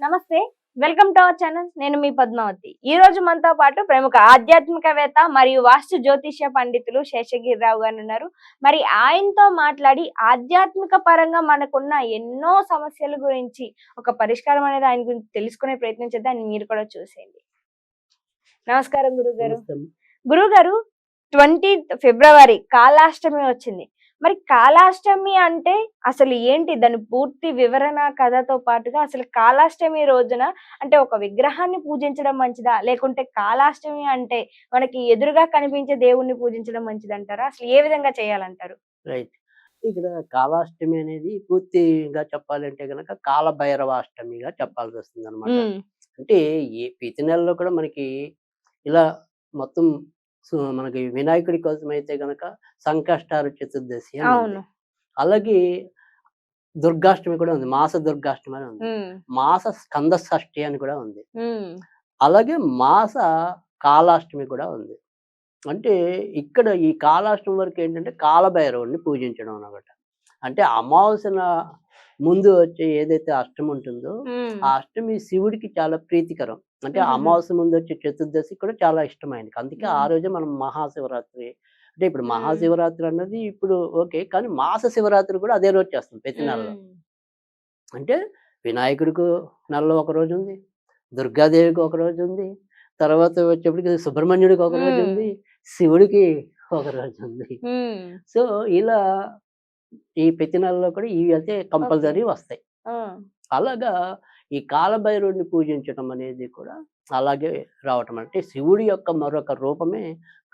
నమస్తే welcome to our channel. నేను మీ పద్మావతి. ఈ రోజు మనతో పాటు ప్రముఖ ఆధ్యాత్మికవేత్త మరియు వాస్తు జ్యోతిష్య పండితులు శేషగిరిరావు గారు ఉన్నారు. మరి ఆయనతో మాట్లాడి ఆధ్యాత్మిక పరంగా మనకున్న ఎన్నో సమస్యల గురించి ఒక పరిష్కారం అనేది ఆయన గురించి తెలుసుకునే ప్రయత్నం చేద్దాం. మీరు కూడా చూసేయండి. నమస్కారం గురువు గారు నమస్తే. అమ్మ. గురువు గారు ట్వంటీ ఫిబ్రవరి కాలాష్టమి వచ్చింది. మరి కాలాష్టమి అంటే అసలు ఏంటి? దాని పూర్తి వివరణ కథతో పాటుగా అసలు కాలాష్టమి రోజున అంటే ఒక విగ్రహాన్ని పూజించడం మంచిదా? లేకుంటే కాలాష్టమి అంటే మనకి ఎదురుగా కనిపించే దేవుణ్ణి పూజించడం మంచిది అంటారా అసలు ఏ విధంగా చేయాలంటారు? రైట్. ఇక్కడ కాలాష్టమి అనేది పూర్తిగా చెప్పాలంటే గనక కాలభైరవాష్టమిగా చెప్పాల్సి వస్తుంది అనమాట అంటే ఈ ప్రతి నెలలో కూడా మనకి ఇలా మొత్తం మనకి వినాయకుడి కోసం అయితే గనక సంకష్టార చతుర్దశి అని అలాగే దుర్గాష్టమి కూడా ఉంది. మాస దుర్గాష్టమి అని ఉంది. మాస స్కంద షష్ఠి అని కూడా ఉంది. అలాగే మాస కాలాష్టమి కూడా ఉంది. అంటే ఇక్కడ ఈ కాలాష్టమి వరకు ఏంటంటే కాలభైరవుడిని పూజించడం అనమాట అంటే అమావాస్యన ముందు వచ్చే ఏదైతే అష్టమి ఉంటుందో ఆ అష్టమి శివుడికి చాలా ప్రీతికరం అంటే. అమావాస్య ముందు వచ్చే చతుర్దశి కూడా చాలా ఇష్టమైనది అందుకే ఆ. రోజే మనం మహాశివరాత్రి అంటే ఇప్పుడు. మహాశివరాత్రి అన్నది ఇప్పుడు ఓకే కానీ మాస శివరాత్రి కూడా అదే రోజు చేస్తాం ప్రతి నెలలో అంటే వినాయకుడికి నెలలో ఒక రోజు ఉంది దుర్గాదేవికి ఒక రోజు ఉంది తర్వాత వచ్చేప్పటికి సుబ్రహ్మణ్యుడికి ఒక రోజు. ఉంది శివుడికి ఒక రోజు ఉంది సో ఇలా ఈ ప్రతి నెలలో కూడా ఇవి అయితే కంపల్సరీ వస్తాయి. అలాగా ఈ కాలభైరవుడిని పూజించడం అనేది కూడా అలాగే రావటం అంటే శివుడి యొక్క మరొక రూపమే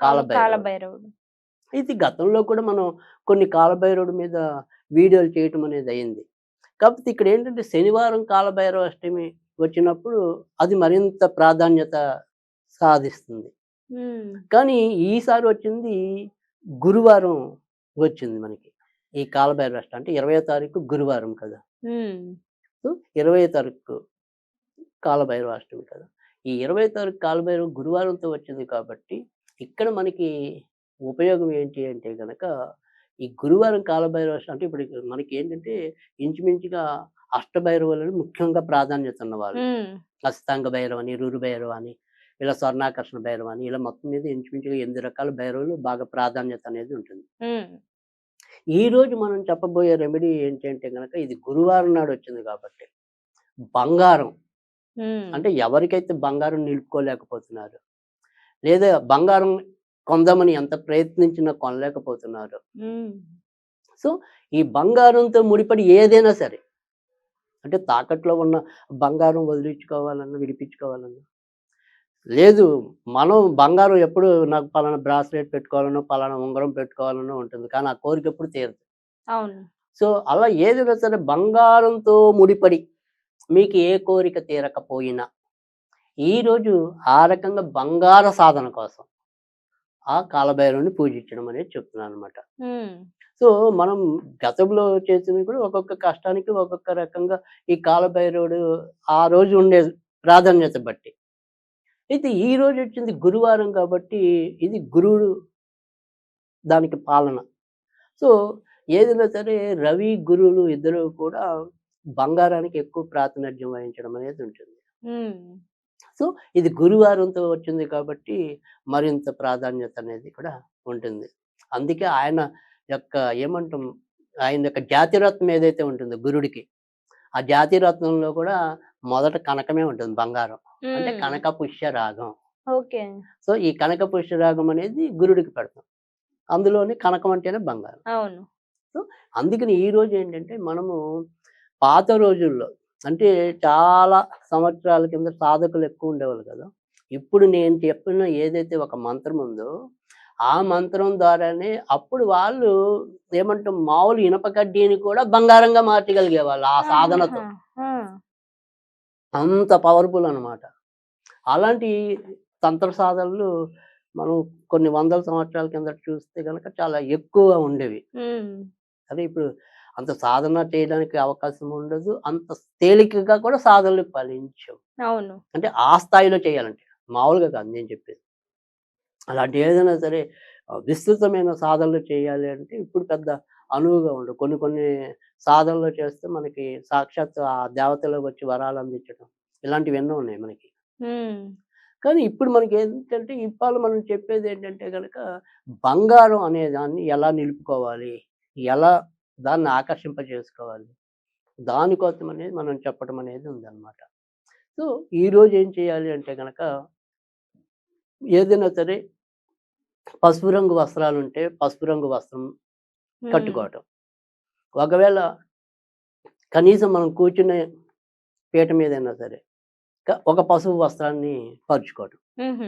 కాలభైరవుడు. ఇది గతంలో కూడా మనం కొన్ని కాలభైరవుడి మీద వీడియోలు చేయటం అనేది అయింది. కాకపోతే ఇక్కడ ఏంటంటే శనివారం కాలభైరవ అష్టమి వచ్చినప్పుడు అది మరింత ప్రాధాన్యత సాధిస్తుంది. కానీ ఈసారి వచ్చింది గురువారం వచ్చింది మనకి. ఈ కాలభైరవ అష్టమి అంటే ఇరవై తారీఖు గురువారం కదా. సో ఇరవై తారీఖు కాలభైరవ అష్టమి కదా. ఈ ఇరవై తారీఖు కాలభైరవ గురువారంతో వచ్చింది కాబట్టి ఇక్కడ మనకి ఉపయోగం ఏంటి అంటే కనుక ఈ గురువారం కాలభైరవ అష్టమి అంటే ఇప్పుడు మనకి ఏంటంటే ఇంచుమించుగా అష్టభైరవులను ముఖ్యంగా ప్రాధాన్యత ఉన్నవాళ్ళు అస్తాంగ భైరవ అని రురు భైరవ అని ఇలా స్వర్ణాకర్షణ భైరవ అని ఇలా మొత్తం మీద ఇంచుమించుగా ఎనిమిది రకాల భైరవులు బాగా ప్రాధాన్యత అనేది ఉంటుంది. ఉమ్, ఈ రోజు మనం చెప్పబోయే రెమెడీ ఏంటి అంటే కనుక ఇది గురువారం నాడు వచ్చింది కాబట్టి బంగారం. అంటే ఎవరికైతే బంగారం నిలుపుకోలేకపోతున్నారు లేదా బంగారం కొందామని ఎంత ప్రయత్నించినా కొనలేకపోతున్నారు. సో ఈ బంగారంతో ముడిపడి ఏదైనా సరే అంటే తాకట్లో ఉన్న బంగారం వదిలించుకోవాలన్నా విడిపించుకోవాలన్నా లేదు మనం బంగారం ఎప్పుడు నాకు పలానా బ్రాస్లెట్ పెట్టుకోవాలనో పలానా ఉంగరం పెట్టుకోవాలనో ఉంటుంది కానీ ఆ కోరిక ఎప్పుడు తీరదు. అవును. సో అలా ఏదైనా సరే బంగారంతో ముడిపడి మీకు ఏ కోరిక తీరకపోయినా ఈరోజు ఆ రకంగా బంగార సాధన కోసం ఆ కాలభైరవుని పూజించడం అనేది చెప్తున్నాను అనమాట సో మనం గతంలో చేసినవి కూడా ఒక్కొక్క కష్టానికి ఒక్కొక్క రకంగా ఈ కాలభైరవుడు ఆ రోజు ఉండే ప్రాధాన్యత బట్టి అయితే ఈ రోజు వచ్చింది గురువారం కాబట్టి ఇది గురువుడు దానికి పాలన. సో ఏదైనా సరే రవి గురువులు ఇద్దరు కూడా బంగారానికి ఎక్కువ ప్రాతినిధ్యం వహించడం అనేది ఉంటుంది. సో ఇది గురువారంతో వచ్చింది కాబట్టి మరింత ప్రాధాన్యత అనేది కూడా ఉంటుంది. అందుకే ఆయన యొక్క ఏమంటాం ఆయన యొక్క జాతిరత్నం ఏదైతే ఉంటుందో గురుడికి ఆ జాతిరత్నంలో కూడా మొదట కనకమే ఉంటుంది బంగారం. అంటే కనక పుష్య రాగం. ఓకే. సో ఈ కనక పుష్య రాగం అనేది గురుడికి పెడతాం. అందులోని కనకం అంటేనే బంగారం. అవును. అందుకని ఈ రోజు ఏంటంటే మనము పాత రోజుల్లో అంటే చాలా సంవత్సరాల కింద సాధకులు ఎక్కువ ఉండేవాళ్ళు కదా! ఇప్పుడు నేను చెప్పిన ఏదైతే ఒక మంత్రం ఉందో ఆ మంత్రం ద్వారానే అప్పుడు వాళ్ళు ఏమంటాం మామూలు ఇనప కడ్డీని కూడా బంగారంగా మార్చగలిగే వాళ్ళు ఆ సాధనతో. అంత పవర్ఫుల్ అన్నమాట. అలాంటి తంత్ర సాధనలు మనం కొన్ని వందల సంవత్సరాల కింద చూస్తే కనుక చాలా ఎక్కువ ఉండేవి. అదే ఇప్పుడు అంత సాధన చేయడానికి అవకాశం ఉండదు. అంత తేలికగా కూడా సాధనలు ఫలించవు. అవును. అంటే ఆ స్థాయిలో చేయాలంటే మామూలుగా కాదు నేను చెప్పేది. అలాంటి ఏదైనా సరే విస్తృతమైన సాధనలు చేయాలి అంటే ఇప్పుడు పెద్ద అనువుగా ఉండవు కొన్ని కొన్ని సాధనలో చేస్తే మనకి సాక్షాత్ ఆ దేవతలోకి వచ్చి వరాలు అందించడం ఇలాంటివి ఎన్నో ఉన్నాయి మనకి. కానీ ఇప్పుడు మనకి ఏంటంటే ఇవాళ మనం చెప్పేది ఏంటంటే కనుక బంగారం అనే దాన్ని ఎలా నిలుపుకోవాలి? ఎలా దాన్ని ఆకర్షింప చేసుకోవాలి దానికోసం అనేది మనం చెప్పడం అనేది ఉందన్నమాట. సో ఈరోజు ఏం చేయాలి అంటే కనుక ఏదైనా సరే పసుపు రంగు వస్త్రాలు ఉంటే పసుపు రంగు వస్త్రం కట్టుకోవటం. ఒకవేళ కనీసం మనం కూర్చునే పీట మీదైనా సరే క- ఒక పసుపు వస్త్రాన్ని పరుచుకోవటం.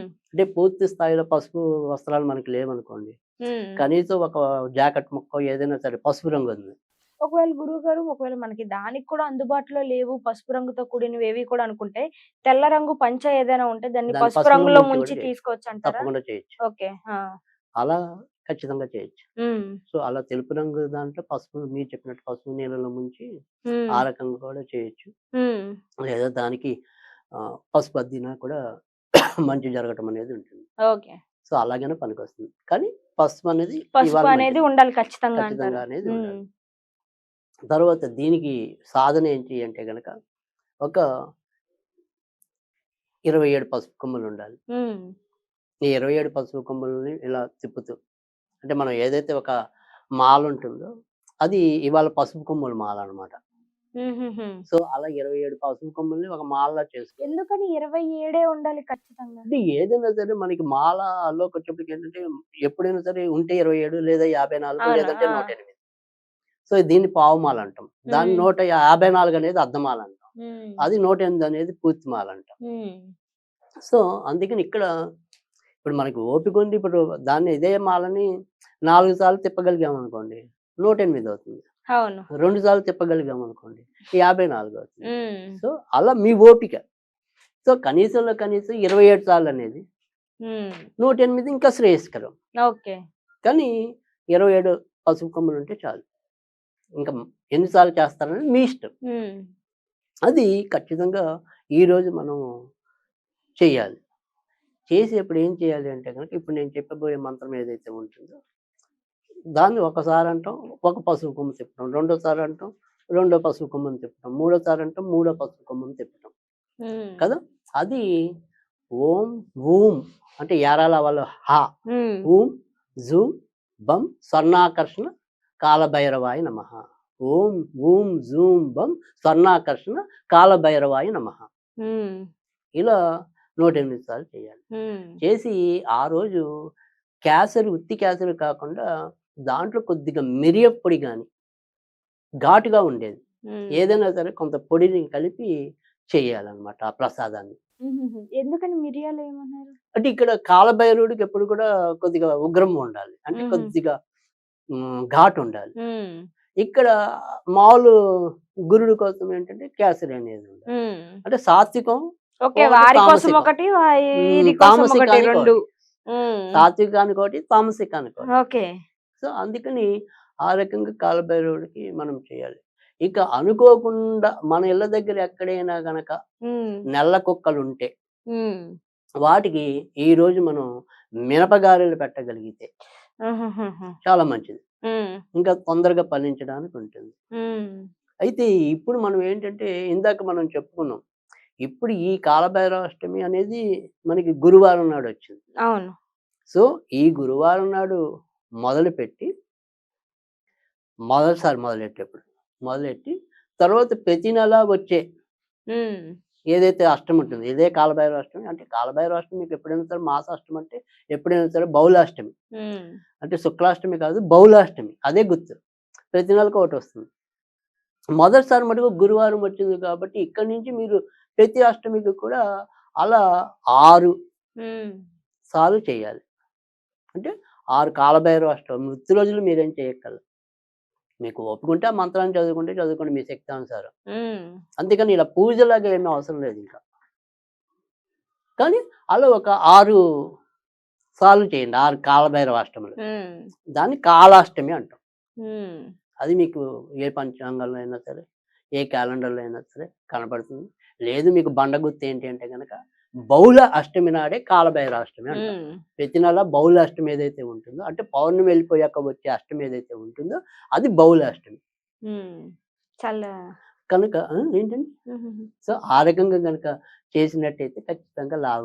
అంటే పూర్తి స్థాయిలో పసుపు వస్త్రాలు మనకి లేవనుకోండి. కనీసం ఒక జాకెట్ ముక్క ఏదైనా సరే పసుపు రంగు ఉంది. ఒకవేళ గురువు గారు ఒకవేళ మనకి దానికి కూడా అందుబాటులో లేవు పసుపు రంగుతో కూడినవి ఏవి కూడా అనుకుంటే తెల్ల రంగు పంచ ఏదైనా ఉంటే దాన్ని పసుపు రంగులో ముంచి తీసుకోవచ్చు అంటారా తప్పకుండా చేయొచ్చు. ఓకే. అలా ఖచ్చితంగా చేయొచ్చు. సో అలా తెలుపు రంగు దాంట్లో పసుపు మీరు చెప్పినట్టు పసుపు నీళ్ళలో ముంచి ఆ రకంగా కూడా చేయొచ్చు. లేదా దానికి పసుపు అద్దినా కూడా మంచి జరగటం అనేది ఉంటుంది. ఓకే. సో అలాగనే పనికొస్తుంది. కానీ పసుపు అనేది పసుపు అనేది. ఉండాలి ఖచ్చితంగా అనేది ఉండాలి. తర్వాత దీనికి సాధన ఏంటి అంటే గనక ఒక ఇరవై ఏడు పసుపు కొమ్మలు ఉండాలి. ఈ ఇరవై ఏడు పసుపు కొమ్మలని ఇలా తిప్పుతూ అంటే మనం ఏదైతే ఒక మాల ఉంటుందో అది ఇవాళ పసుపు కొమ్మల మాల అన్నమాట. ఉహుహు. సో అలా ఇరవై ఏడు పసుపు కొమ్మల్ని ఒక మాలలా చేసుకో ఎందుకని ఇరవై ఏడే ఉండాలి ఖచ్చితంగా? అంటే ఏదైనా సరే మనకి మాలలోకి వచ్చేప్పటికి ఏంటంటే ఎప్పుడైనా సరే ఉంటే ఇరవై ఏడు లేదా యాభై నాలుగు లేదంటే. నూట ఎనిమిది సో దీన్ని పావుమాల అంటాం. దాని. నూట యాభై నాలుగు అనేది అర్ధమాల అంటాం. అది నూట ఎనిమిది అనేది పూర్తి మాల అంటాం. సో అందుకని ఇక్కడ ఇప్పుడు మనకి ఓపిక ఉంది. ఇప్పుడు దాన్ని ఇదే మాలని నాలుగు సార్లు తిప్పగలిగాం అనుకోండి నూట ఎనిమిది అవుతుంది. రెండు సార్లు తిప్పగలిగాం అనుకోండి యాభై నాలుగు అవుతుంది. సో అలా మీ ఓపిక. సో కనీసంలో కనీసం ఇరవై ఏడు సార్లు అనేది నూట ఎనిమిది ఇంకా శ్రేయస్కరం. ఓకే. కానీ ఇరవై ఏడు పసుపు కొమ్మలు ఉంటే చాలు. ఇంకా ఎన్నిసార్లు చేస్తారనేది మీ ఇష్టం. అది ఖచ్చితంగా ఈరోజు మనం చేయాలి. చేసేప్పుడు ఏం చేయాలి అంటే కనుక ఇప్పుడు నేను చెప్పబోయే మంత్రం ఏదైతే ఉంటుందో దాన్ని ఒకసారి అంటాం ఒక పసుపు కొమ్మ తిప్పడం రెండోసారి అంటాం రెండో పసుపు కొమ్మని తిప్పడం మూడోసారి అంటాం మూడో పసుపు కొమ్మని తిప్పడం కదా? అది ఓం ఊం అంటే యారాల వాళ్ళు హా. ఓం జూమ్ బం స్వర్ణాకర్షణ కాలభైరవాయ నమ. ఓం ఓం జూమ్ బం స్వర్ణాకర్షణ కాలభైరవాయ నమ. ఇలా నూట ఎనిమిది సార్లు చేయాలి. చేసి ఆ రోజు క్యాసరు ఉత్తి క్యాసరు కాకుండా దాంట్లో కొద్దిగా మిరియ పొడి కానీ ఘాటుగా ఉండేది. ఏదైనా సరే కొంత పొడిని కలిపి చేయాలన్నమాట ఆ ప్రసాదాన్ని. ఎందుకని మిరియాలు ఏమన్నారు? అంటే ఇక్కడ కాలభైరవుడికి ఎప్పుడు కూడా కొద్దిగా ఉగ్రం ఉండాలి. అంటే. కొద్దిగా ఘాటు ఉండాలి. ఇక్కడ మామూలు గురుడు కోసం ఏంటంటే కేసరి అనేది ఉండాలి. అంటే సాత్వికం ఓకే వారి కోసం తామసికం. ఒకటి తామసికానికి ఒకటి తామసికానికి ఒకటి. ఓకే. సో అందుకని ఆ రకంగా కాలభైరవుడికి మనం చేయాలి. ఇక అనుకోకుండా మన ఇళ్ళ దగ్గర ఎక్కడైనా గనక నెల్ల కుక్కలు ఉంటే వాటికి ఈ రోజు మనం మినపగారెలు పెట్టగలిగితే. చాలా మంచిది. ఇంకా తొందరగా ఫలించడానికి ఉంటుంది. అయితే ఇప్పుడు మనం ఏంటంటే ఇందాక మనం చెప్పుకున్నాం ఇప్పుడు ఈ కాలభైరవాష్టమి అనేది మనకి గురువారం నాడు వచ్చింది. అవును. సో ఈ గురువారం నాడు మొదలుపెట్టి మొదటిసారి మొదలెట్టేప్పుడు మొదలెట్టి తర్వాత ప్రతి నెల వచ్చే ఏదైతే అష్టమి ఉంటుంది ఇదే కాలభైరవ అష్టమి అంటే కాలభైరవ అష్టమి మీకు ఎప్పుడైనా సరే మాసాష్టమి అంటే ఎప్పుడైనా సరే బౌలాష్టమి అంటే శుక్లాష్టమి కాదు బౌలాష్టమి అదే గుర్తు. ప్రతి నెలకు ఒకటి వస్తుంది. మొదటిసారి మటుకు గురువారం వచ్చింది కాబట్టి ఇక్కడి నుంచి మీరు ప్రతి అష్టమికి కూడా అలా ఆరు సార్లు చేయాలి. అంటే ఆరు కాలభైరవ అష్టమి వృత్తి రోజులు మీరేం చేయక్కర్లేదు మీకు ఒప్పుకుంటే ఆ మంత్రాన్ని చదువుకుంటే చదువుకోండి మీ శక్తి అనుసారం. అంతేకాని ఇలా పూజలాగా ఏమీ అవసరం లేదు ఇంకా. కానీ అలా ఒక ఆరు సార్లు చేయండి ఆరు కాలభైరవ అష్టములు. దాన్ని కాలాష్టమి అంటాం. అది మీకు ఏ పంచాంగంలో అయినా సరే ఏ క్యాలెండర్లో అయినా సరే కనపడుతుంది. లేదు మీకు బండ గుర్తు ఏంటి అంటే కనుక బహుళ అష్టమి నాడే కాలభైర అష్టమి అంటారు. ఉమ్, ప్రతి నెల బహుళ అష్టమి ఏదైతే ఉంటుందో అంటే పౌర్ణమి వెళ్ళిపోయాక వచ్చే అష్టమి ఏదైతే ఉంటుందో అది బహుళ అష్టమి. చాలా కనుక ఏంటండి. సో ఆ రకంగా కనుక చేసినట్టయితే ఖచ్చితంగా లాభం.